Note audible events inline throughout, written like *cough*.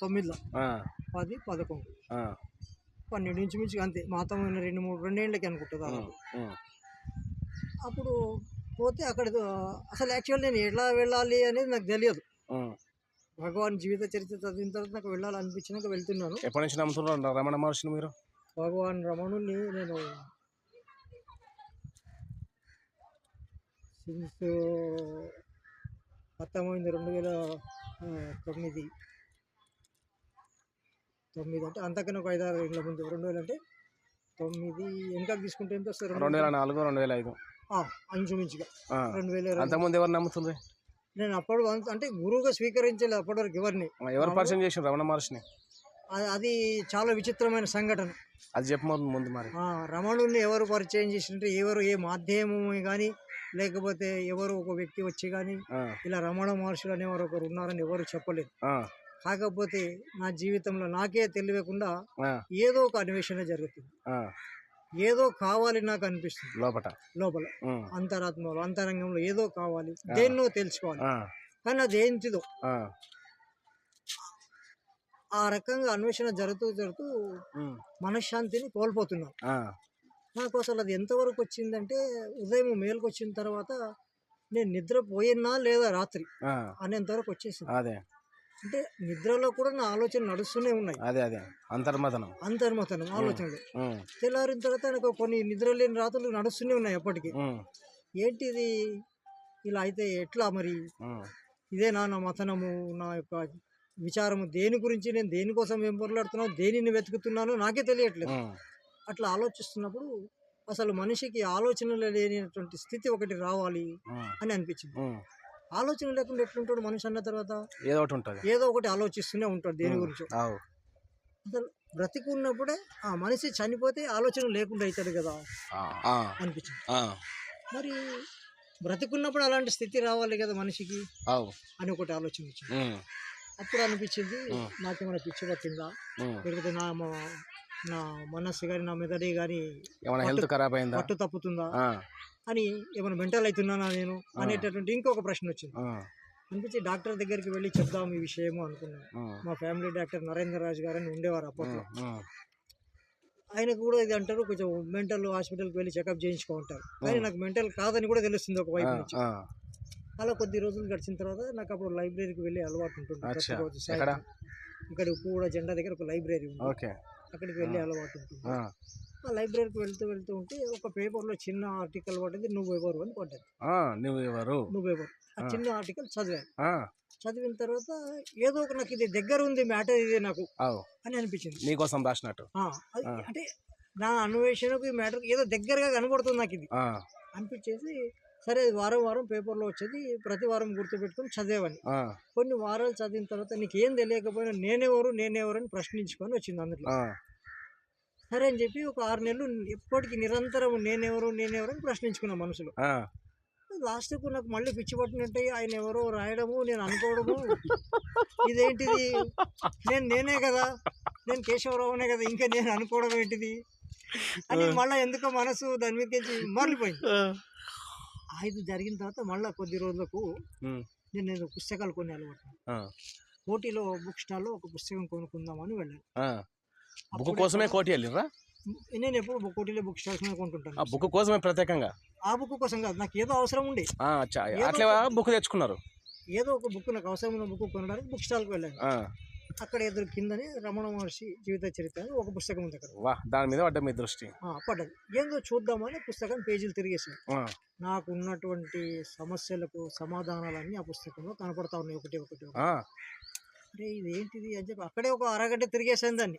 తొమ్మిదిలో. పది పదకొండు. పన్నెండు ఇంచుమించుగా అంతే. మాతమైన రెండు మూడు రెండేళ్ళకి అనుకుంటుంది అప్పుడు పోతే అక్కడ అసలు యాక్చువల్ నేను ఎలా వెళ్ళాలి అనేది నాకు తెలియదు. భగవాన్ జీవిత చరిత్ర చదివిన తర్వాత నాకు వెళ్ళాలనిపించినాక వెళ్తున్నాను. ఎప్పటి నుంచి నమ్ముతున్నారు రమణ మహర్షిని మీరు? భగవాన్ రమణుని నేను సిన్స్ పంతొమ్మిది రెండు వేల తొమ్మిది. తొమ్మిది అంటే అంతకన్నా ఒక ఐదారు ఏళ్ళ ముందు రెండు వేలు అంటే తొమ్మిది వెనక తీసుకుంటే ఎంత వస్తుంది? రెండు వేల నాలుగు రెండు వేల ఐదు. ఇంచుమించుగా. రెండు వేల. అంతకుముందు ఎవరు నమ్ముతుంది నేను అప్పుడు అంటే గురువుగా స్వీకరించలేదు అప్పటి వరకు ఎవరిని? ఎవరు పరిచయం చేసిన రమణ మహర్షిని? అది- చాలా విచిత్రమైన సంఘటన. అది చెప్పమని ముందు మరి. ఆ, రమణుని ఎవరు పరిచయం చేసినట్టు ఎవరు ఏ మాధ్యమం కానీ లేకపోతే ఎవరు ఒక వ్యక్తి వచ్చి కానీ ఇలా రమణ మహర్షులు అనేవారు ఒకరు ఉన్నారని ఎవరు చెప్పలేదు. కాకపోతే నా జీవితంలో నాకే తెలియకుండా ఏదో ఒక అన్వేషణ జరుగుతుంది. ఏదో కావాలి నాకు అనిపిస్తుంది. లోపల. ఉమ్, అంతరాత్మలో అంతరంగంలో ఏదో కావాలి. దేన్నో తెలుసుకోవాలి. కానీ అది ఏంటిదో? ఆ, రకంగా అన్వేషణ జరుగుతూ జరుగుతూ మనశ్శాంతిని కోల్పోతున్నాను ఆ, నాకు అసలు అది ఎంతవరకు వచ్చిందంటే ఉదయం మేలుకు వచ్చిన తర్వాత నేను నిద్రపోయినా లేదా రాత్రి అనేంతవరకు వచ్చేసింది. అదే. అంటే నిద్రలో కూడా నా ఆలోచన నడుస్తూనే ఉన్నాయి. అదే అదే. అంతర్మథనం. అంతర్మతనం ఆలోచనలు. తెల్లారిన తర్వాత నాకు కొన్ని నిద్ర లేని రాత్రులు నడుస్తూనే ఉన్నాయి ఎప్పటికీ ఉమ్, ఏంటిది? ఇలా అయితే ఎట్లా మరి? ఇదే నా నా మతనము? నా యొక్క విచారము దేని గురించి? నేను దేనికోసం ఏం పొరలాడుతున్నాను దేనిని వెతుకుతున్నానో నాకే తెలియట్లేదు. అట్లా ఆలోచిస్తున్నప్పుడు అసలు మనిషికి ఆలోచనలు లేనటువంటి స్థితి ఒకటి రావాలి అని అనిపించింది. ఆలోచన లేకుండా ఎట్లుంటాడు మనిషి అన్న తర్వాత? ఏదో ఒకటి ఉంటుంది. ఏదో ఒకటి ఆలోచిస్తూనే ఉంటాడు దేని గురించి. అసలు బ్రతికున్నప్పుడే ఆ మనిషి చనిపోతే ఆలోచన లేకుండా అవుతాడు కదా ఆ, ఆ, అనిపించింది. ఆ, మరి బ్రతికున్నప్పుడు అలాంటి స్థితి రావాలి కదా మనిషికి అని ఒకటి ఆలోచన వచ్చింది. అప్పుడు అనిపించింది నాకేమైనా పిచ్చి పట్టిందా. లేకపోతే నా నా మనస్సు కానీ నా మెదడి కానీ ఏమైనా హెల్త్ ఖరాబ్ అయిందా? పట్టు తప్పుతుందా ఆ, అని ఏమైనా మెంటల్ అవుతున్నానా నేను అనేటటువంటి ఇంకొక ప్రశ్న వచ్చింది. అనిపించి డాక్టర్ దగ్గరికి వెళ్ళి చెప్దాం ఈ విషయము అనుకున్నాను. మా ఫ్యామిలీ డాక్టర్ నరేంద్ర రాజు గారు అని ఉండేవారు అప్పట్లో. ఉమ్, ఆయనకు కూడా ఇది అంటారు కొంచెం మెంటల్ హాస్పిటల్కి వెళ్ళి చెకప్ చేయించుకుంటారు కానీ నాకు మెంటల్ కాదని కూడా తెలుస్తుంది ఒక వైపు నుంచి. అలా కొద్ది రోజులు గడిచిన తర్వాత నాకు అప్పుడు లైబ్రరీకి వెళ్ళి అలవాటు ఉంటుంది. ప్రతిరోజు? సాయంత్రం. ఇక్కడ ఉప్పు జెండా దగ్గర ఒక లైబ్రరీ ఉంది. అక్కడికి వెళ్ళి అలవాటు ఉంటుంది. ఆ, లైబ్రరీకి వెళ్తూ వెళ్తూ ఉంటే ఒక పేపర్లో చిన్న ఆర్టికల్ పడ్డది నువ్వు ఎవరు అని పడ్డది. నువ్వు ఎవరు? నువ్వు ఎవరు? ఆ చిన్న ఆర్టికల్ చదివాను. చదివిన తర్వాత ఏదో ఒక నాకు ఇది దగ్గర ఉంది మ్యాటర్ ఇది నాకు అని అనిపించింది. నీకోసం రాసినట్టు. అంటే నా అన్వేషణకు ఈ మ్యాటర్ ఏదో దగ్గరగా కనబడుతుంది నాకు ఇది. అనిపించేసి సరే అది వారం వారం పేపర్లో వచ్చేది ప్రతి వారం గుర్తుపెట్టుకొని చదివేవాడిని. కొన్ని వారాలు చదివిన తర్వాత నీకు ఏం తెలియకపోయినా నేనెవరు నేనెవరు అని ప్రశ్నించుకొని వచ్చింది అందులో. సరే అని చెప్పి ఒక ఆరు నెలలు ఎప్పటికీ నిరంతరం నేనెవరు నేనెవరు అని ప్రశ్నించుకున్నా మనసులో. ఆ, లాస్ట్కు నాకు మళ్ళీ పిచ్చి పట్టినట్టే ఆయన ఎవరో రాయడము నేను అనుకోవడము. ఇదేంటిది? నేను నేనే కదా. నేను కేశవరావునే కదా. ఇంకా నేను అనుకోవడం ఏంటిది? అని మళ్ళీ ఎందుకో మనసు దాని మీదకి మారిపోయింది. ఇది జరిగిన తర్వాత మళ్ళీ కొద్ది రోజులకు నేను నేను పుస్తకాలు కొన్ని అలవాటు. ఆ, కోటిలో బుక్ స్టాల్లో ఒక పుస్తకం కొనుక్కుందామని వెళ్ళాను. బుక్ కోసమే కోటి వెళ్ళిర్రా నేను ఎప్పుడు కోటిలో బుక్ స్టాల్స్ మీద ఆ బుక్ కోసమే ప్రత్యేకంగా? ఆ బుక్ కోసం కాదు నాకు ఏదో అవసరం ఉండే. అట్లే బుక్ తెచ్చుకున్నారు? ఏదో ఒక బుక్ నాకు అవసరం ఉన్న బుక్ కొనడానికి బుక్ స్టాల్కి వెళ్ళాను. అక్కడ ఎదురు కిందనే రమణ మహర్షి జీవిత చరిత్ర అని ఒక పుస్తకం ఉంది అక్కడ. వా దాని మీద పడ్డ మీ దృష్టి. పడ్డది. ఏందో చూద్దామని పుస్తకం పేజీలు తిరిగేసాను నాకు ఉన్నటువంటి సమస్యలకు సమాధానాలన్నీ ఆ పుస్తకంలో కనపడతా ఉన్నాయి ఒకటి ఒకటి అరే ఇది ఏంటిది అని చెప్పి అక్కడే ఒక అరగంట తిరిగేసాను దాన్ని.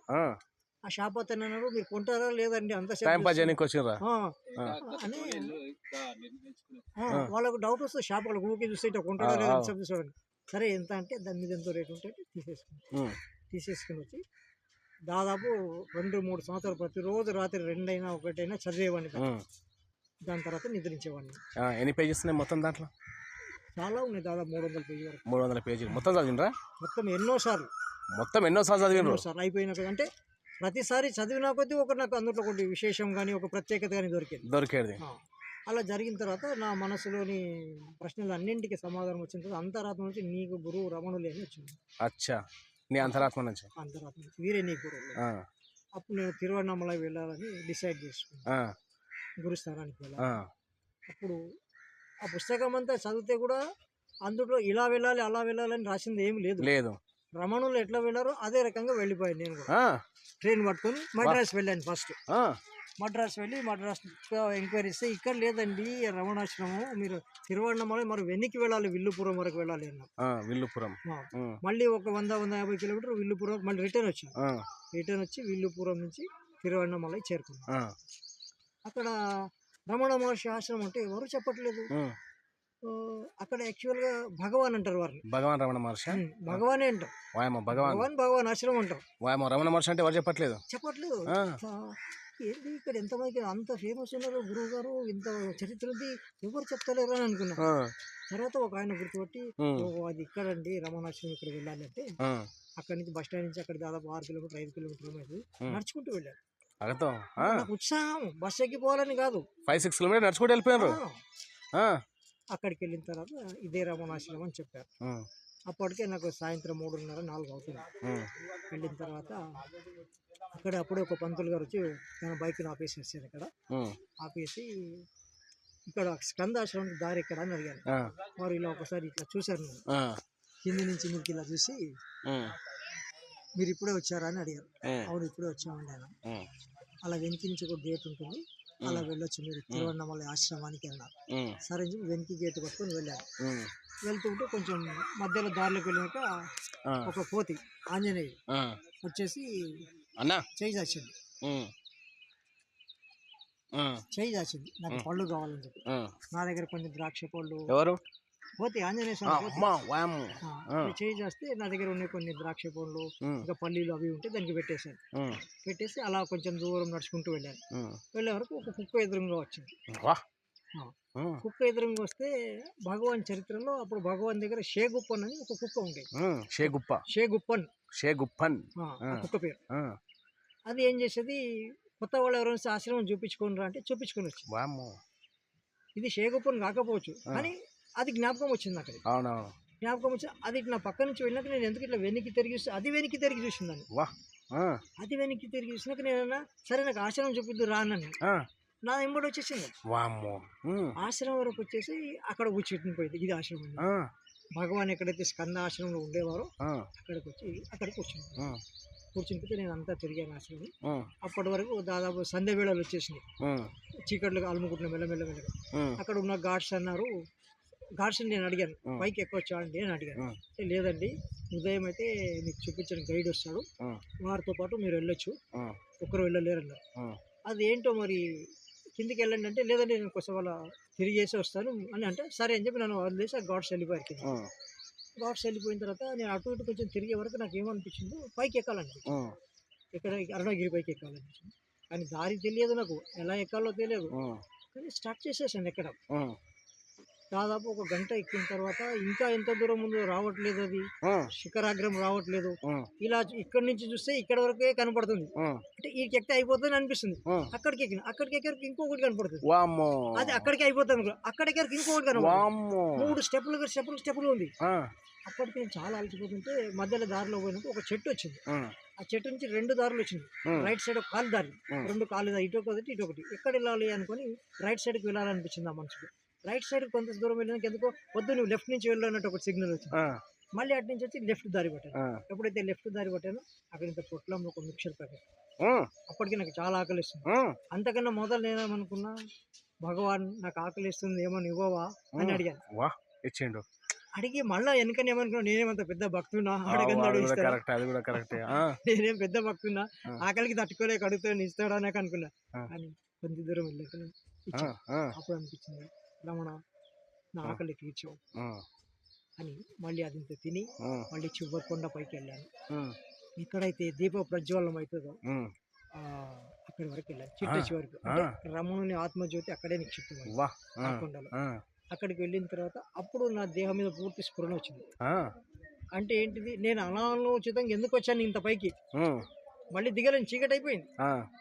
ఆ. షాప్ అతను అన్నాడు మీరు కొంటారా లేదండి? అంత టైం పాస్ చేయడానికి వచ్చిర్రా ఆ, అని వాళ్ళకు డౌట్ వస్తుంది షాప్ వాళ్ళకి ఊరికే చూస్తే ఇట్లా కొంటారా లేదా అని చెప్పి చూడండి సరే ఎంత అంటే దాని మీద ఎంతో రేట్ ఉంటే తీసేసుకుని తీసేసుకుని వచ్చి దాదాపు రెండు మూడు సంవత్సరాలు ప్రతిరోజు రాత్రి రెండైనా ఒకటైనా చదివేవాడిని. దాని తర్వాత నిద్రించేవాడిని. ఆ, ఎన్ని పేజెస్ ఉన్నాయి మొత్తం దాంట్లో? చాలా ఉన్నాయి దాదాపు మూడు వందల పేజీ వరకు. మూడు వందల పేజీలు. మొత్తం చదివినరా మొత్తం ఎన్నోసార్లు. మొత్తం ఎన్నోసార్లు చదివినరు ఎన్నోసార్లు అయిపోయినాక అంటే ప్రతిసారి చదివినా కొద్దీ ఒక నాకు అందులో ఒకటి విశేషం కానీ ఒక ప్రత్యేకత కానీ దొరికింది. దొరికేది. అలా జరిగిన తర్వాత నా మనసులోని ప్రశ్నలు అన్నింటికి సమాధానం వచ్చిన తర్వాత అంతరాత్మ నుంచి నీకు గురువు రమణులే అని వచ్చింది. అచ్చా. నీ అంతరాత్మ నుంచి? అంతరాత్మ వీరే నీ గురువు అప్పుడు నేను తిరువண்ணామలై వెళ్ళాలని డిసైడ్ చేసుకున్నాను గురుస్థానానికి వెళ్ళాలి. అప్పుడు ఆ పుస్తకం అంతా చదివితే కూడా అందులో ఇలా వెళ్ళాలి అలా వెళ్ళాలని రాసింది ఏమి లేదు. లేదు. రమణులు ఎట్లా వెళ్ళారో అదే రకంగా వెళ్ళిపోయాను నేను కూడా. ట్రైన్ పట్టుకొని మద్రాసు వెళ్ళాను ఫస్ట్. మద్రాసు వెళ్ళి మద్రాసు ఎంక్వైరీ ఇస్తే ఇక్కడ లేదండి రమణాశ్రమం మీరు తిరువన్నమల మరి వెనక్కి వెళ్ళాలి విల్లుపురం వరకు వెళ్ళాలి అన్నారు. విల్లుపురం. మళ్ళీ ఒక వంద వంద యాభై కిలోమీటర్ విల్లుపురం మళ్ళీ రిటర్న్ వచ్చాం రిటర్న్ వచ్చి విల్లుపురం నుంచి తిరువన్నమలై చేరుకున్నాం అక్కడ రమణ మహర్షి ఆశ్రమం అంటే ఎవరు చెప్పట్లేదు? అక్కడ యాక్చువల్గా భగవాన్ అంటారు వారిని. భగవాన్ రమణ మహర్షి భగవానే అంటారు. వాయమ భగవాన్. భగవాన్ భగవాన్ ఆశ్రమం అంటారు. వాయమ రమణ మహర్షి అంటే ఎవరు చెప్పట్లేదు? చెప్పట్లేదు. ఏంటి ఇక్కడ ఎంతమందికి అంత ఫేమస్ ఉన్నారు గురువు గారు ఇంత చరిత్ర ఉంది ఎవరు చెప్తలేరు అని అనుకున్నా. తర్వాత ఒక ఆయన గుర్తుపట్టి అది ఇక్కడండి రమణాశ్రమం ఇక్కడ వెళ్ళాలి అంటే అక్కడి నుంచి బస్ స్టాండ్ నుంచి అక్కడ దాదాపు ఆరు కిలోమీటర్ ఐదు కిలోమీటర్ అనేది ఉమ్. నడుచుకుంటూ అగతం నాకు ఉత్సాహం. బస్ ఎక్కిపోవాలని కాదు. ఫైవ్ సిక్స్ కిలోమీటర్ నడుచుకుంటూ వెళ్ళిపోయారు అక్కడికి వెళ్ళిన తర్వాత ఇదే రమణాశ్రమం అని చెప్పారు. అప్పటికే నాకు సాయంత్రం మూడున్నర నాలుగు అవుతుంది. వెళ్ళిన తర్వాత అక్కడ అప్పుడే ఒక పంతులు గారు వచ్చి తన బైక్ని ఆపేసి వచ్చారు ఇక్కడ. ఆపేసి ఇక్కడ స్కందాశ్రమం దారి ఎక్కడ అని అడిగాను వారు ఇలా ఒకసారి ఇట్లా చూశారు నేను కింది నుంచి మీకు ఇలా చూసి మీరు ఇప్పుడే వచ్చారా అని అడిగారు. అవును ఇప్పుడే వచ్చామండి ఆయన అలా వెనక్కి నుంచి ఒక గేట్ ఉంటుంది. అలా వెళ్ళొచ్చు మీరు తిరువണ്ണామలై ఆశ్రమానికి ఉమ్, సరే వెనక్కి గేట్ పట్టుకొని వెళ్ళాను. వెళ్తుంటే కొంచెం మధ్యలో దారిలోకి వెళ్ళాక ఒక కోతి ఆంజనేయుడు. వచ్చేసి అన్నా. చేయి ఉమ్, చేయి చాచింది నాకు పళ్ళు కావాలని చెప్పి. నా దగ్గర కొంచెం ద్రాక్ష పళ్ళు ఎవరు? పోతే ఆంజనేయ స్వామి చేయి చేస్తే నా దగ్గర ఉన్నాయి కొన్ని ద్రాక్ష ఉమ్, ఇంకా పల్లీలు అవి ఉంటే దానికి పెట్టేశాను. పెట్టేసి అలా కొంచెం దూరం నడుచుకుంటూ వెళ్ళాను. వెళ్ళే వరకు ఒక కుక్క ఎదురుగా వచ్చింది. కుక్క ఎదురుగా వస్తే భగవాన్ చరిత్రలో అప్పుడు భగవాన్ దగ్గర షేగుప్పన్ అని ఒక కుక్క ఉండేది. షేగుప్ప. షేగుప్పన్. షేగుప్పన్. కుక్క పేరు. అది ఏం చేసేది? కొత్త వాళ్ళు ఎవరైనా ఆశ్రమం చూపించుకోనరా అంటే చూపించుకొని వామ్మో. ఇది షేగుప్పన్ కాకపోవచ్చు. కానీ అది జ్ఞాపకం వచ్చింది అక్కడ అవునవును. జ్ఞాపకం వచ్చి అది ఇట్లా నా పక్క నుంచి వెళ్ళినాక నేను ఎందుకు ఇట్లా వెనక్కి తిరిగి అది వెనక్కి తిరిగి చూసిందని అది వెనక్కి తిరిగి చూసినాక నేను అన్నా, సరే నాకు ఆశ్రమం చూపిద్దు రా అన్నాను ఆ, నా ఎంబడి వచ్చేసింది. ఆశ్రమం వరకు వచ్చేసి అక్కడ కూర్చుని పోయింది ఇది ఆశ్రమం భగవాన్ ఎక్కడైతే స్కంద ఆశ్రమంలో ఉండేవారో అక్కడికి వచ్చి అక్కడ కూర్చుని పోతే నేను అంతా తిరిగాను ఆశ్రమం. అప్పటి వరకు దాదాపు సంధ్య వేళలు వచ్చేసినాయి చీకట్లు అలుముకుంటున్నా మెల్లమెల్ల మెల్లగా ఆ, అక్కడ ఉన్న గాడ్స్ అన్నారు గాడ్స్ నేను అడిగాను. పైకి ఎక్కొచ్చా అండి అని అడిగాను. లేదండి. ఉదయం అయితే మీకు చూపించిన గైడ్ వస్తాడు. వారితో పాటు మీరు వెళ్ళొచ్చు. ఒక్కరు వెళ్ళలేరు అన్నారు ఆ. అది ఏంటో మరి కిందికి వెళ్ళండి అంటే లేదండి నేను కొంచెం వాళ్ళ తిరిగేసి వస్తాను అని అంటే సరే అని చెప్పి నన్ను వదిలేసి ఆ గాడ్స్ వెళ్ళిపోయారు కింద. గాడ్స్ వెళ్ళిపోయిన తర్వాత నేను అటు ఇటు కొంచెం తిరిగే వరకు నాకు ఏమనిపించిందో పైకి ఆ, ఇక్కడ అరుణగిరి పైకి ఎక్కాలనిపించింది కానీ దారి తెలియదు నాకు. ఎలా ఎక్కాలో తెలియదు. కానీ స్టార్ట్ చేసేసాను ఎక్కడం. దాదాపు ఒక గంట ఎక్కిన తర్వాత ఇంకా ఎంత దూరం ఉందో రావట్లేదు అది. శిఖరాగ్రం రావట్లేదు. ఇలా ఇక్కడి నుంచి చూస్తే ఇక్కడ వరకే కనపడుతుంది. అంటే ఈ ఎక్కితే అయిపోతుంది అనిపిస్తుంది. అక్కడికి ఎక్కిన అక్కడికి ఎక్కడికి ఇంకొకటి కనపడుతుంది. అది అక్కడికి అయిపోతుంది. అక్కడికి ఎక్కడికి ఇంకొకటి కనపడుతుంది. మూడు స్టెప్పులు స్టెప్పులు స్టెప్పులు ఉంది. అప్పటికి నేను చాలా అలసిపోతుంటే మధ్యలో దారిలో పోయినప్పుడు ఒక చెట్టు వచ్చింది. ఆ, చెట్టు నుంచి రెండు దారులు వచ్చింది రైట్ సైడ్ ఒక కాలు దారి. రెండు కాలు ఇటు ఒకటి ఇటు ఒకటి ఎక్కడ వెళ్ళాలి అనుకొని రైట్ సైడ్కి వెళ్ళాలనిపించింది ఆ మనసుకు రైట్ సైడ్ కొంత దూరం వెళ్ళినాక ఎందుకో వద్దు నువ్వు లెఫ్ట్ నుంచి వెళ్ళాలన్నట్టు ఒక సిగ్నల్ వచ్చింది. ఆ, మళ్ళీ అటు నుంచి వచ్చి లెఫ్ట్ దారి పట్టాను. ఎప్పుడైతే లెఫ్ట్ దారి పట్టానో అక్కడ ఇంత పొట్లంలో ఒక మిక్చర్ ప్యాకెట్ అప్పటికి నాకు చాలా ఆకలిస్తుంది అంతకన్నా మొదలు నేనేమనుకున్నా భగవాన్ నాకు ఆకలిస్తుంది ఏమని ఇవ్వవా? అని అడిగాను. వా ఇచ్చిండు అడిగి మళ్ళీ వెనకనే ఏమనుకున్నా నేనేమంత పెద్ద భక్తున్నా? *laughs* నేనేం పెద్ద భక్తున్నా. ఆకలికి తట్టుకోలేక అడుగుతాను ఇస్తాడా? నాకు అనుకున్నా. కానీ కొంత దూరం వెళ్ళాక అప్పుడు అనిపించింది. రమణ నా. ఆకలి తీర్చావు ఆ, అని మళ్ళీ అది ఇంత తిని మళ్ళీ చివరికొండ పైకి వెళ్ళాను. ఆ, ఎక్కడైతే దీప ప్రజ్వలనం అవుతుందో అక్కడి వరకు వెళ్ళాను. చిట్ట. చివరికి. రమణుని ఆత్మజ్యోతి అక్కడే ఆ. ఆ, కొండలో. అక్కడికి వెళ్ళిన తర్వాత అప్పుడు నా దేహం మీద పూర్తి స్ఫురణ వచ్చింది. అంటే ఏంటిది? నేను అనాలోచితంగా ఎందుకు వచ్చాను ఇంత పైకి? మళ్ళీ దిగలేని చీకటి అయిపోయింది.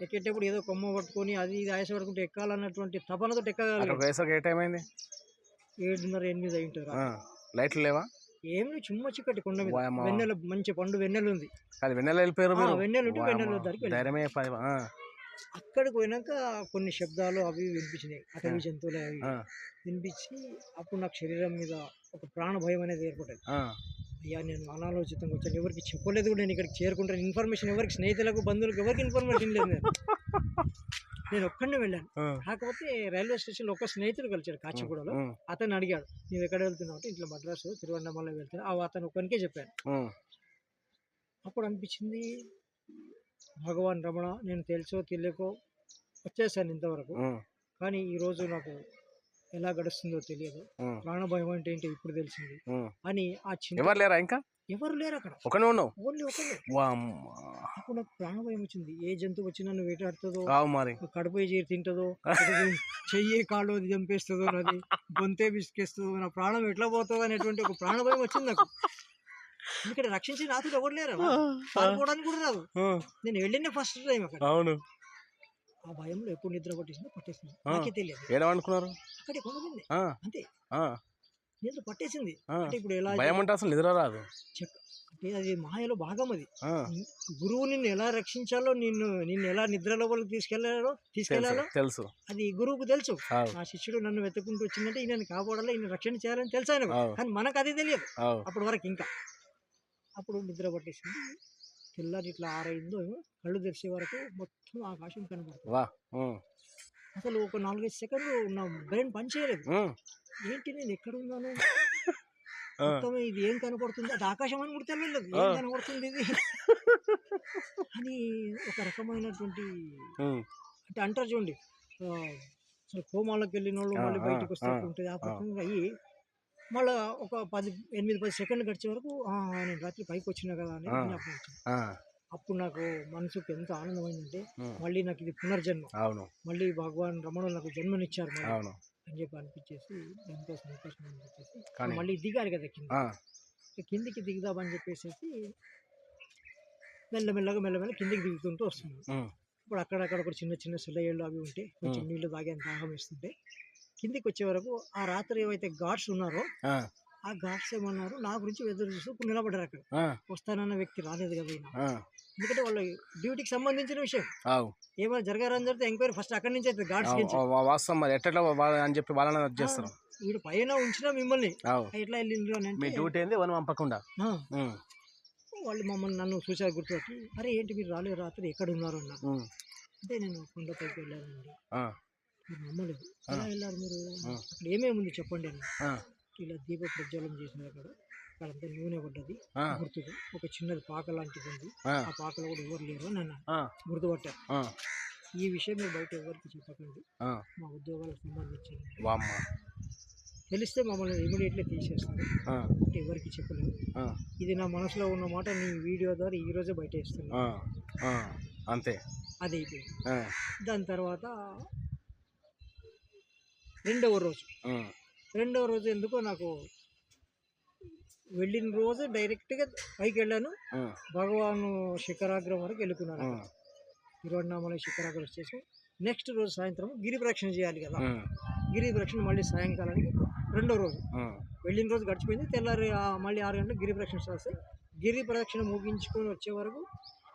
ఎక్కేటప్పుడు ఏదో కొమ్మ పట్టుకొని అది ఇది ఆయాస పడుకుంటే ఎక్కాలన్నటువంటి తపనతో ఏ టైం అయింది? ఏడున్నర ఎనిమిది అయింటారు లైట్లు లేవా? ఏమి చుమ్మ చిక్కటి కొండ మీద. వెన్నెల మంచి పండు వెన్నెల ఉంది. అది వెన్నెల వెళ్ళిపోయారు వెన్నెల ఉంటే. వెన్నెల దగ్గరికి అక్కడికి పోయినాక కొన్ని శబ్దాలు అవి వినిపించినాయి. అటవీ జంతువులు అవి వినిపించి అప్పుడు నాకు శరీరం మీద ఒక ప్రాణ భయం అనేది ఏర్పడ్డది. ఆ, అయ్యా నేను అనాలోచితంగా వచ్చాను. ఎవరికి చెప్పలేదు కూడా నేను ఇక్కడికి చేరుకుంటాను ఇన్ఫర్మేషన్ ఎవరికి స్నేహితులకు బంధువులకు ఎవరికి ఇన్ఫర్మేషన్ లేదు నేను. నేను ఒక్కడనే వెళ్ళాను. కాకపోతే రైల్వే స్టేషన్లో ఒక స్నేహితుడు కలిచాడు కాచిగూడలో. అతను అడిగాడు నువ్వు ఎక్కడ వెళ్తున్నావు? అంటే ఇట్లా మద్రాసు తిరువన్నమల వెళ్తున్నా. ఆ అతను ఒక్కనికే చెప్పాను అప్పుడు అనిపించింది భగవాన్ రమణ నేను తెలుసో తెలియకో వచ్చేసాను ఇంతవరకు. కానీ ఈరోజు నాకు ఎలా గడుస్తుందో తెలియదు. ప్రాణభయం అంటే ఏంటో ఇప్పుడు తెలిసింది. అని ఆ చింత ఎవరు లేరా ఇంకా? ఎవరు లేరు అక్కడ. ఒకనే ఉన్నావు? ఓన్లీ. అప్పుడు నాకు ప్రాణభయం వచ్చింది. ఏ జంతువు వచ్చి నన్ను వేటాడుతుందో మరి. కడుపు చేరి తింటుందో *laughs* చెయ్యి కాళ్ళు అది చంపేస్తుందో నాది గొంతే బిసికేస్తుందో నా ప్రాణం ఎట్లా పోతుందో అనేటువంటి ఒక ప్రాణభయం వచ్చింది నాకు. ఇక్కడ రక్షించి నాతో ఎవరు లేరు. పారిపోవడానికి కూడా రాదు. నేను వెళ్ళిన ఫస్ట్ టైం అక్కడ. అవును. ఆ భయంలో ఎప్పుడు నిద్ర పట్టేసిందో పట్టేసింది. నాకే తెలియదు. అక్కడే ఆ, అంతే. నిద్ర పట్టేసింది. అంటే ఇప్పుడు ఎలా భయం అంటే అసలు నిద్ర రాదు. అంటే అది మాయలో భాగం అది. గురువు నిన్ను ఎలా రక్షించాలో నిన్ను నిన్ను ఎలా నిద్ర లోపలికి తీసుకెళ్ళాలో తీసుకెళ్ళాలో తెలుసు అది గురువుకు తెలుసు. ఆ శిష్యుడు నన్ను వెతుకుంటూ వచ్చిందంటే ఈయన కాపాడాలి ఈయన రక్షణ చేయాలని తెలుసు ఆయన కానీ మనకు అది తెలియదు. అప్పటి వరకు ఇంకా. అప్పుడు నిద్ర పట్టేసింది. తెల్లారి ఇట్లా ఆరైందో కళ్ళు తెరిచే వరకు మొత్తం ఆకాశం కనబడుతుంది. అసలు ఒక నాలుగైదు సెకండ్లు నా బ్రెయిన్ పనిచేయలేదు ఏంటి నేను ఎక్కడ ఉన్నాను మొత్తం ఇది ఏం కనపడుతుంది? అది ఆకాశం అని కూడా తెలియలేదు. ఏం కనపడుతుంది ఇది? అని ఒక రకమైనటువంటి అంటే అంటారు చూడండి అసలు కోమాలకు వెళ్ళిన వాళ్ళు మళ్ళీ బయటకు వస్తే ఉంటుంది ఆ ప్రకంగా అయ్యి మళ్ళీ ఒక పది ఎనిమిది పది సెకండ్లు గడిచే వరకు "ఆ, నేను రాత్రి పైకి వచ్చినా కదా అని. జ్ఞాపకం వచ్చింది. అప్పుడు నాకు మనసుకు ఎంత ఆనందమైందంటే ఉమ్, మళ్ళీ నాకు ఇది పునర్జన్మ. అవును. మళ్ళీ భగవాన్ రమణులు నాకు జన్మనిచ్చారు అవును. అని చెప్పి అనిపించేసి ఎంతో సంతోషం అనిపించేసి మళ్ళీ దిగాలి కదా కింద కిందికి దిగుదామని చెప్పేసి మెల్లమెల్లగా మెల్లమెల్ల కిందికి దిగుతుంటూ వస్తున్నాను. ఇప్పుడు అక్కడక్కడ కూడా చిన్న చిన్న సెలయేళ్ళు అవి ఉంటే కొంచెం మ్. నీళ్ళు తాగేంత దాహం వేస్తుంటే కిందికి వచ్చే వరకు ఆ రాత్రి ఏవైతే గాడ్స్ ఉన్నారో ఆ, గాడ్స్ ఏమన్నారు నా గురించి ఎదురు చూస్తూ నిలబడ్డారు అక్కడ. వస్తానన్న వ్యక్తి రాలేదు కదా ఎందుకంటే వాళ్ళ డ్యూటీకి సంబంధించిన విషయం. ఏమైనా జరగారని జరిగితే ఎంక్వైరీ ఫస్ట్ అక్కడి నుంచి అయితే గాడ్స్ వాస్తవం మరి. ఎట్లా అని చెప్పి వాళ్ళని చేస్తారు. వీడు పైన ఉంచినా మిమ్మల్ని. ఎట్లా వెళ్ళిండ్రు అని మీ డ్యూటీ ఏంది? వాళ్ళు పంపకుండా. వాళ్ళు మమ్మల్ని నన్ను చూసారు గుర్తుపట్టి అరే ఏంటి మీరు రాలేదు? రాత్రి ఎక్కడ ఉన్నారు? అన్నారు. అంటే నేను కొండపైకి వెళ్ళానండి నమ్మలేదు. ఎలా వెళ్ళారు మీరు. అక్కడ ఏమేమి ఉంది చెప్పండి అని. ఇలా దీప ప్రజ్వలం చేసినారు అక్కడ అక్కడంతా నూనె పడ్డది ఆ, గుర్తుగా ఒక చిన్నది పాక లాంటిది ఉంది. ఆ, పాకలో కూడా ఎవరు లేరు ఆ, గుర్తుపట్టారు. ఈ విషయం మీరు బయట ఎవరికి చెప్పకండి. మా ఉద్యోగాలకు సంబంధించింది. వామ్మ. తెలిస్తే మమ్మల్ని ఇమీడియట్లీ తీసేస్తారు. అంటే ఎవరికి చెప్పలేదు ఇది నా మనసులో ఉన్న మాట నీ వీడియో ద్వారా ఈ రోజే బయట ఇస్తున్నాను ఆ, అంతే. అది అయిపోయింది. దాని తర్వాత రెండవ రోజు. రెండవ రోజు ఎందుకో నాకు వెళ్ళిన రోజు డైరెక్ట్గా పైకి వెళ్ళాను భగవాను శిఖరాగ్రం వరకు వెళ్ళుకున్నాను ఉమ్, తిరువண்ணామల శిఖరాగ్రం వచ్చేసి నెక్స్ట్ రోజు సాయంత్రం గిరి ప్రదక్షిణ చేయాలి కదా. గిరి ప్రదక్షిణ మళ్ళీ సాయంకాలానికి రెండో రోజు. వెళ్ళిన రోజు గడిచిపోయింది. తెల్లారి మళ్ళీ ఆరు గంటలకు గిరి ప్రదక్షిణ చేస్తే గిరి ప్రదక్షిణ ముగించుకొని వచ్చే వరకు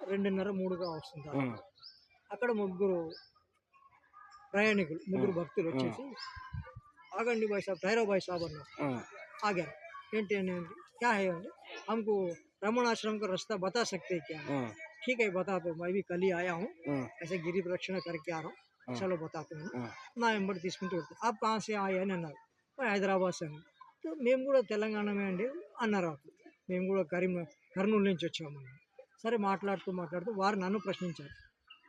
రెండున్నర మూడుగా వస్తుంది. అక్కడ ముగ్గురు ప్రయాణికులు ముగ్గురు భక్తులు వచ్చేసి ఆగండి భాయ్ సాబ్ ठहरो भाई साहब అన్నారు ఉమ్, ఆగారు ఏంటి అని అంటే, क्या है అంటే हमको रमण आश्रम का रास्ता बता सकते हैं क्या ఉమ్, ठीक है बता दो मैं भी कल ही आया हूँ ఉమ్, ऐसे गिरी प्रदक्षिणा करके आ रहा हूँ हाँ। चलो बताते हैं हाँ। నా వెంబడి తీసుకుంటూ వెళ్తాను ఆ పాసే ఆయ అని అన్నారు "मैं హైదరాబాద్ సార్ సో మేము కూడా తెలంగాణమే అండి అన్నారు అప్పుడు మేము కూడా కరీం కర్నూలు నుంచి వచ్చామన్నారు సరే మాట్లాడుతూ మాట్లాడుతూ వారు నన్ను ప్రశ్నించారు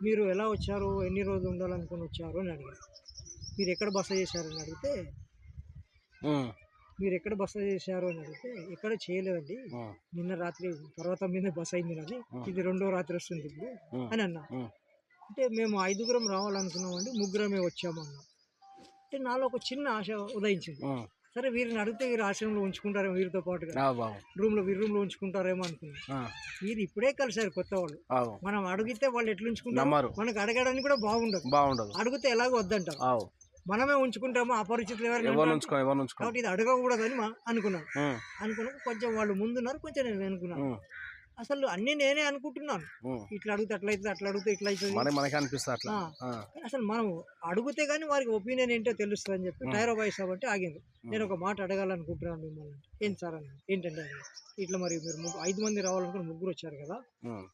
మీరు ఎలా వచ్చారు ఎన్ని రోజులు ఉండాలనుకుని వచ్చారు అని అడిగారు. మీరు ఎక్కడ బస చేశారని అడిగితే మీరు ఎక్కడ బస చేశారు అని అడిగితే ఎక్కడ చేయలేదండి. నిన్న రాత్రి పర్వతం మీద బస అయింది నాది. हाँ। ఇది రెండో రాత్రి వస్తుంది ఇప్పుడు అని అన్నా. అంటే మేము ఐదుగురం రావాలనుకున్నామండి ముగ్గురమే వచ్చామన్నా అంటే నాలో ఒక చిన్న ఆశ ఉదయించింది. సరే వీరిని అడిగితే వీరు ఆశ్రమంలో ఉంచుకుంటారేమో వీరితో పాటుగా. రూమ్లో వీరి రూమ్లో ఉంచుకుంటారేమో అనుకున్నాం. వీరు ఇప్పుడే కలిసారు కొత్త వాళ్ళు. మనం అడిగితే వాళ్ళు ఎట్లా ఉంచుకుంటారు? మనకు అడగడానికి కూడా బాగుండదు. బాగుండదు. అడిగితే ఎలాగో వద్దంటారు. అవు మనమే ఉంచుకుంటాము అపరిచితులు ఎవరైనా ఎవరు కాబట్టి ఇది అడగకూడదని అనుకున్నాను ఉమ్, అనుకున్నాను కొంచెం వాళ్ళు ముందున్నారు కొంచెం నేను అనుకున్నాను. అసలు అన్నీ నేనే అనుకుంటున్నాను. ఇట్లా అడిగితే అట్లా అవుతుంది అట్లా అడిగితే ఇట్లా అవుతుంది. మనకి అనిపిస్తుంది అట్లా. అసలు మనం అడిగితే కానీ వారికి ఒపీనియన్ ఏంటో తెలుస్తుంది అని చెప్పి. టైరో బాయ్ సాబ్ అంటే ఆగింది నేను ఒక మాట అడగాలనుకుంటున్నాను మిమ్మల్ని. ఏంటి సార్ అని. ఏంటంటే ఇట్లా మరి మీరు ముగ్గురు ఐదు మంది రావాలనుకుని ముగ్గురు వచ్చారు కదా?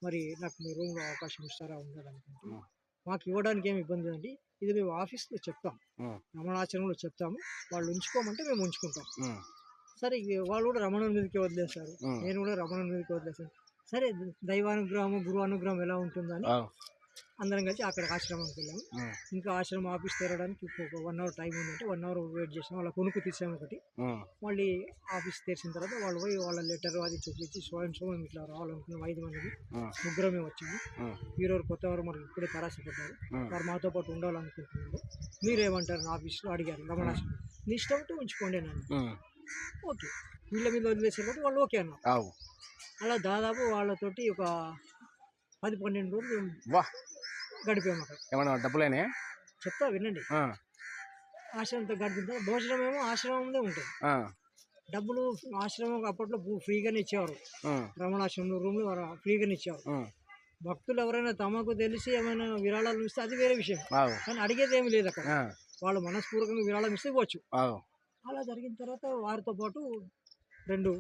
మరి నాకు మీ రూమ్లో అవకాశం ఇస్తారా ఉండాలనుకుంటున్నాను. మాకు ఇవ్వడానికి ఏమి ఇబ్బంది అండి? ఇది మేము ఆఫీస్లో చెప్తాం. రమణాచరణలో చెప్తాము. వాళ్ళు ఉంచుకోమంటే మేము ఉంచుకుంటాం. సరే వాళ్ళు కూడా రమణ మీదకి వదిలేశారు. నేను కూడా రమణ మీదకి వదిలేశాను. సరే దైవానుగ్రహం గురు అనుగ్రహం ఎలా ఉంటుందని అందరం కలిసి అక్కడ ఆశ్రమానికి వెళ్ళాము. ఇంకా ఆశ్రమం ఆఫీస్ తెరవడానికి ఒక వన్ అవర్ టైం ఉందంటే వన్ అవర్ వెయిట్ చేసాం. వాళ్ళ కొనుక్కు తీసాము ఒకటి. మళ్ళీ ఆఫీస్ తెరిచిన తర్వాత వాళ్ళు పోయి వాళ్ళ లెటర్ అది చూపించి స్వయం స్వయం ఇట్లా రావాలనుకున్నాం ఐదు మందికి ముగ్గురమే ఈరోజు కొత్త వారు మనకి ఇప్పుడే తరాసపడ్డారు ఉమ్. వారు మాతో పాటు ఉండాలనుకుంటున్నారు. మీరేమంటారు? నా ఆఫీస్లో అడిగారు రమణాశ్రమం మీ ఇష్టం ఉంటే ఉంచుకోండి నన్ను. ఓకే. వీళ్ళ మీద వదిలేసారు కాబట్టి వాళ్ళు ఓకే అన్నారు. అలా దాదాపు వాళ్ళతోటి ఒక పది పన్నెండు రోజులు వా. గడిపాము అక్కడ ఏమన్నా డబ్బులేనే చెప్తా వినండి. ఆశ్రమంతో గడిపిన భోజనం ఏమో ఆశ్రమంలో ఉంటుంది. డబ్బులు ఆశ్రమం అప్పట్లో ఫ్రీగానే ఇచ్చేవారు. ఉమ్, రమణాశ్రమంలో రూమ్లో ఫ్రీగానే ఇచ్చేవారు. భక్తులు ఎవరైనా తమకు తెలిసి ఏమైనా విరాళాలు ఇస్తే అది వేరే విషయం. కానీ అడిగేది ఏమీ లేదు అక్కడ. వాళ్ళు మనస్పూర్వకంగా విరాళం ఇస్తే అవు అలా జరిగిన తర్వాత వారితో పాటు రెండు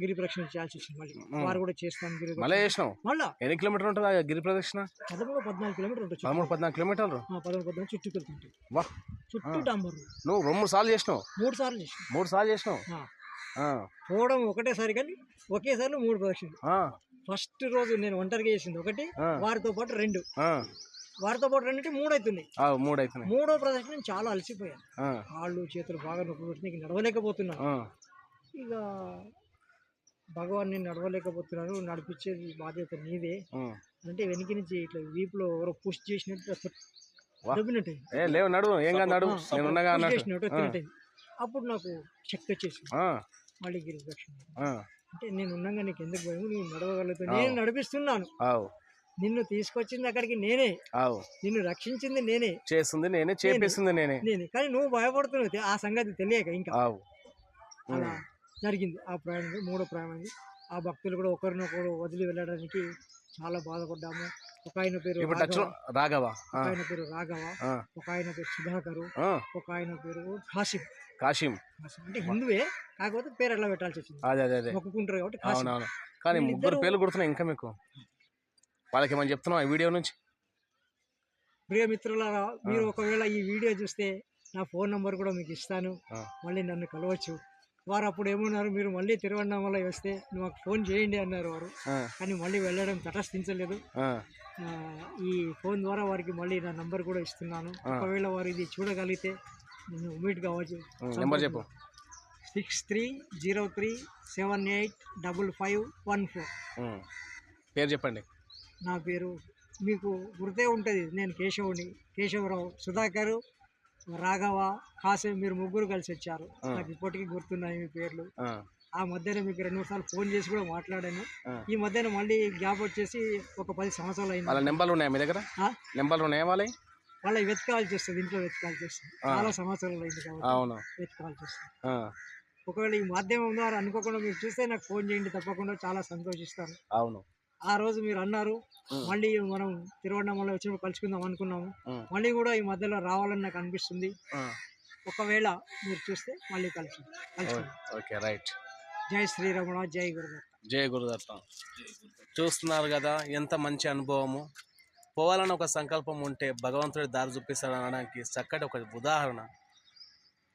గిరి ప్రదక్షిణ చేయాల్సి వచ్చింది మళ్ళీ. వారు కూడా చేస్తాను గిరి మళ్ళీ. చేసినావు? మళ్ళా. ఎన్ని కిలోమీటర్ ఉంటుంది గిరి ప్రదక్షిణ? పదమూడు పద్నాలుగు కిలోమీటర్ ఉంటుంది. పదమూడు పద్నాలుగు కిలోమీటర్లు? పదమూడు పద్నాలుగు చుట్టూ తిరుగుతుంటాయి వా. చుట్టూ. డాంబర్. నువ్వు రెండు సార్లు చేసినావు? మూడు సార్లు చేసాం మూడు సార్లు చేసినావు? పోవడం ఒకటేసారి కానీ ఒకేసారి మూడు ప్రదక్షిణలు. ఫస్ట్ రోజు నేను ఒంటరిగా చేసింది ఒకటి వారితో పాటు రెండు. వారితో పాటు రెండింటి మూడు అవుతున్నాయి. అవు మూడు అవుతున్నాయి. మూడో ప్రదక్షిణ చాలా అలసిపోయాను. కాళ్ళు చేతులు బాగా నొప్పి ఇక నడవలేకపోతున్నాను. ఇక భగవాన్ నేను నడవలేకపోతున్నాను నడిపించేది బాధ్యత నీదే. అంటే వెనక నుంచి ఇట్లా వీపులో ఎవరో పుష్ చేసినట్టు అట్లా వా. దబ్బినట్టు. ఏ లేవు నడువు. ఏం కాదు నడువు. ఆ, నేను ఉండగా push అన్నట్టు. చేసినట్టు ఎత్తినట్టు అయింది. అప్పుడు నాకు వచ్చేసింది. ఆ, మళ్ళీ గిరి అంటే నేను ఉన్నాగా నీకు ఎందుకు భయం? నువ్వు నడవగలుగుతావు. నేను నడిపిస్తున్నాను. నిన్ను తీసుకొచ్చింది అక్కడికి నేనే. నిన్ను రక్షించింది నేనే. చేస్తుంది నేనే చేపిస్తుంది నేనే. నేనే. కానీ నువ్వు భయపడుతున్నావు. ఆ సంగతి తెలియక ఇంకా. అలా. జరిగింది. ఆ ప్రయాణం మూడో ప్రయాణం ఆ భక్తులు కూడా ఒకరినొకరు వదిలి వెళ్ళడానికి చాలా బాధపడ్డాము. ఒక ఆయన పేరు రాఘవ, ఒక ఆయన పేరు రాఘవ. ఒక ఆయన పేరు సుధాకరు. ఒక ఆయన పేరు కాశీం. కాసిం అంటే హిందువే కాకపోతే పేరు అట్లా పెట్టాల్సి వచ్చింది. అదే అదే అదే. మొక్కుకుంటారు కాబట్టి అవునవును. కానీ ముగ్గురు పేర్లు గుర్తున్నాయి ఇంకా మీకు? వాళ్ళకి ఏమని చెప్తున్నావు ఈ వీడియో నుంచి? ప్రియ మిత్రులారా మీరు ఒకవేళ ఈ వీడియో చూస్తే నా ఫోన్ నంబర్ కూడా మీకు ఇస్తాను. మళ్ళీ నన్ను కలవచ్చు. వారు అప్పుడు ఏమన్నారు మీరు మళ్ళీ తిరువண்ணామల వస్తే నువ్వు మాకు ఫోన్ చేయండి అన్నారు వారు. కానీ మళ్ళీ వెళ్ళడం తటస్థించలేదు. ఈ ఫోన్ ద్వారా వారికి మళ్ళీ నా నంబర్ కూడా ఇస్తున్నాను. ఒకవేళ వారు ఇది చూడగలిగితే నేను ఉమీట్ కావచ్చు. నెంబర్ చెప్పు. Six three zero three seven eight double five one four. పేరు చెప్పండి. నా పేరు మీకు గుర్తే ఉంటుంది. నేను కేశవుని. కేశవరావు సుధాకర్ రాఘవ కాసేపు మీరు ముగ్గురు కలిసి వచ్చారు. నాకు ఇప్పటికీ గుర్తున్నాయి మీ పేర్లు. ఆ, మధ్యన మీకు రెండు సార్లు ఫోన్ చేసి కూడా మాట్లాడాను. ఈ మధ్యన మళ్ళీ గ్యాప్ వచ్చేసి ఒక పది సంవత్సరాలు అయింది. వాళ్ళ నెంబర్లు ఉన్నాయా మీ దగ్గర? నెంబర్లు ఉన్నాయా వాళ్ళవి? వాళ్ళ వెతకాల్సి వస్తుంది ఇంట్లో వెతకాల్సి వస్తుంది. చాలా సంవత్సరాలు అయింది కాబట్టి వెతకాల్సి వస్తుంది ఒకవేళ ఈ మాధ్యమం ద్వారా అనుకోకుండా మీరు చూస్తే నాకు ఫోన్ చేయండి తప్పకుండా చాలా సంతోషిస్తాను. అవును. ఆ రోజు మీరు అన్నారు. మళ్ళీ మనం తిరువண்ணామల వచ్చినప్పుడు కలుసుకుందాం అనుకున్నాము. మళ్ళీ కూడా ఈ మధ్యలో రావాలని నాకు అనిపిస్తుంది. ఒకవేళ మీరు చూస్తే మళ్ళీ కలిసి ఓకే రైట్. జై శ్రీరమణ జై గురుగారు జయ గురుదత్త. చూస్తున్నారు కదా ఎంత మంచి అనుభవము. పోవాలని ఒక సంకల్పం ఉంటే భగవంతుడి దారి చూపిస్తాడు అనడానికి చక్కటి ఒక ఉదాహరణ.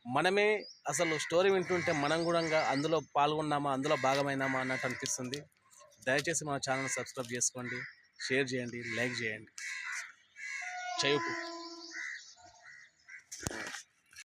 మనమే అసలు స్టోరీ వింటుంటే మనం కూడా అందులో పాల్గొన్నామా అందులో భాగమైనామా అన్నట్టు అనిపిస్తుంది. దయచేసి మా ఛానల్ సబ్స్క్రైబ్ చేసుకోండి షేర్ చేయండి లైక్ చేయండి. చెయ్యకు.